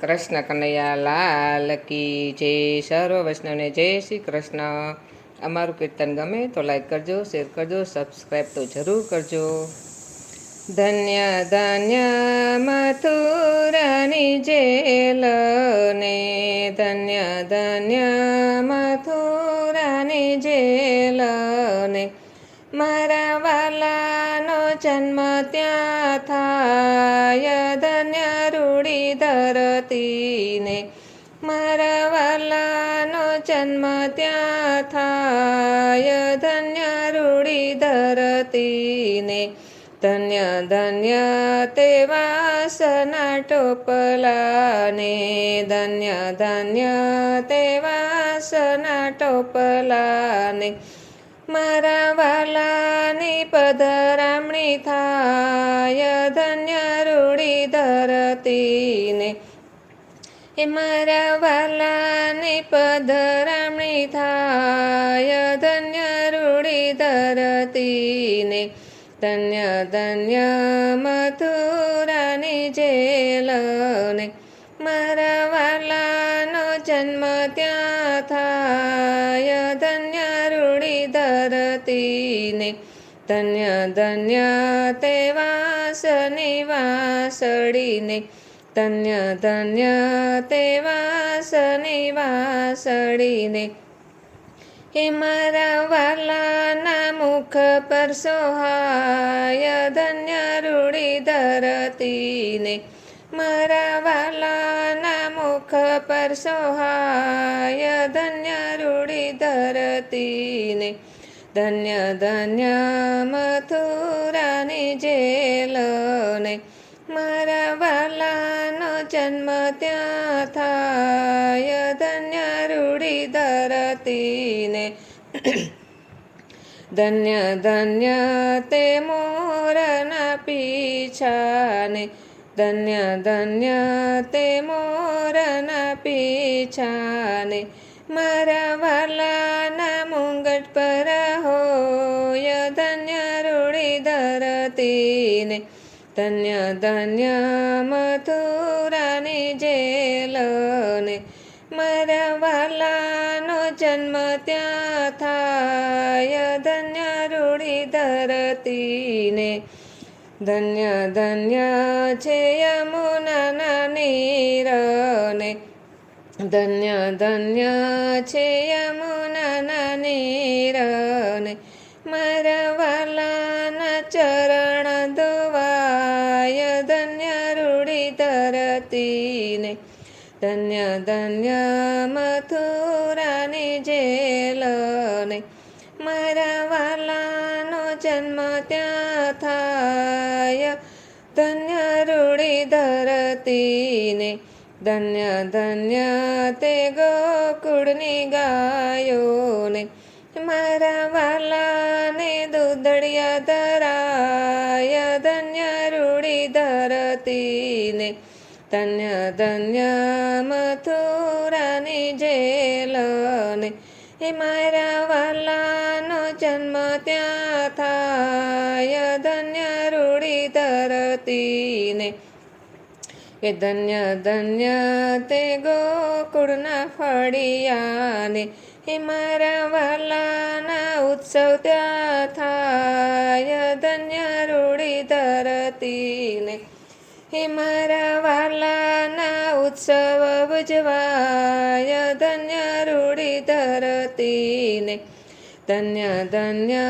કૃષ્ણ કનૈયા લાલ કી જય સર્વ વૈષ્ણવને જય શ્રી કૃષ્ણ. અમારું કીર્તન ગમે તો લાઈક કરજો શેર કરજો સબસ્ક્રાઈબ તો જરૂર કરજો. ધન્ય ધન્ય મથુરાની જેલ ને ધન્ય ધન્ય મથુરાની જેલ ને મારા વાલાનો જન્મ ત્યાં થાય, ધન્ય ધરતીને મારા વાલાનો જન્મ ત્યાં થાય. ધન્ય રૂડી ધરતીને ધન્ય ધન્ય તે વાસના ટોપલાને, ધન્ય ધન્ય તે વાસના ટોપલાને, મારા વાલાની પધરામણી થાય. ધન્ય રૂડી ધરતીને એ મારા વાલાની પધરામણી થાય, ધન્ય રૂડી ધરતીને ધન્ય ધન્ય મથુરાની જેલને. મારા વાલાનો જન્મ ત્યાં થાય, ધન્ય રૂડી ધરતીને ધન્ય ધન્ય વાસની વાસળીને. ધન્ય ધન્ય તે વાસની વાસળીને. હે મારા વાલાના મુખ પર સોહાય ધન્ય રૂડી ધરતીને. મારા વાલાના મુખ પર સોહાય ધન્ય રૂડી ધરતીને. ધન્ય ધન્ય મથુરાની જેલને. થાય ધન્ય રૂડી ધરતીને ધન્ય ધન્ય તે મોરના પીછાને ધન્ય ધન્ય તે મોરના પીછાને મારા વાલાના મુંગટ પર હોય ધન્ય રૂડી ધરતીને ધન્ય ધન્ય મથુરાની જેલને મારા વાલાનો જન્મ ત્યાં થાય ધન્ય રૂડી ધરતીને ધન્ય ધન્ય છે યમુનાના નીરને ધન્ય ધન્ય છે યમુનાના નીરને ધરતીને ધન્ય ધન્ય મથુરાની જેલને મારા વાલાનો જન્મ ત્યાં થાય ધન્ય રૂડી ધરતીને ધન્ય ધન્ય તે ગોકુળની ગાયોને મારા વાલાને દૂધડિયા ધરાય ધન્ય રૂડી ધરતીને ધન્ય ધન્ય મથુરાની જેલને એ મારા વાલાનો જન્મ ત્યાં થાય ધન્ય રૂડી ધરતીને એ ધન્ય ધન્ય તે ગોકુળના ફળિયાને એ મારા વાલાના ઉત્સવ ત્યાં થાય હે મારા વાલાના ઉત્સવ ભજવાય ધન્ય રૂડી ધરતીને ધન્ય ધન્ય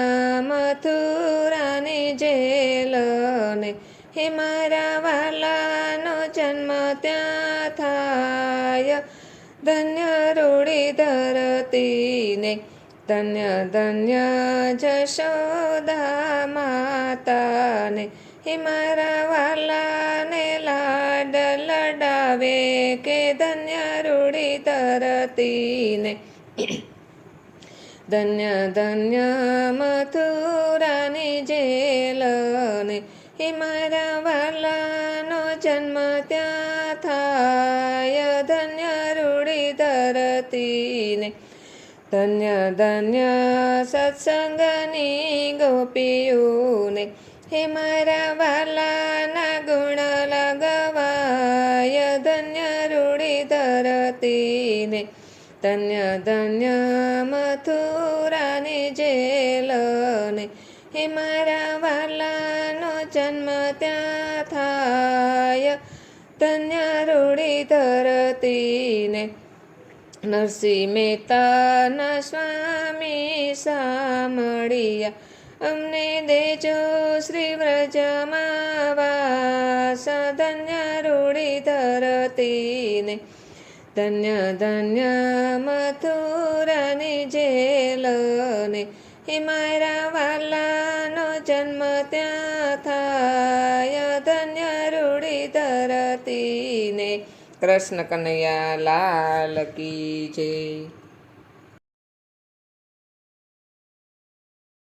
મથુરાની જેલને. હે મારા વાલાનો જન્મ ત્યાં થાય. ધન્ય રૂડી ધરતીને ધન્ય ધન્ય જશોદા માતાને. હે મારા લડાવે કે ધન્ય રૂડી ધરતીને. ધન્ય ધન્ય મથુરાની જેલને. હે મારા વાલાનો જન્મ ત્યાં થાય. ધન્ય રૂડી ધરતીને. ધન્ય ધન્ય સત્સંગની ગોપીઓને. હે મારા વાલાના ગુણ ધન્ય ધન્ય મથુરાની જેલને હે મારા વાલાનો જન્મ ત્યાં થાય ધન્ય રૂડી ધરતીને નરસિંહ મહેતાના સ્વામી સામળિયા અમને દેજો શ્રી વ્રજમાં વાસ ધન્ય રૂડી ધરતીને ધન્ય ધન્ય મથુરાની જેલને હે મારા વાલાનો જન્મ ત્યાં થાય ધન્ય રૂડી ધરતીને કૃષ્ણ કનૈયા લાલ કી જય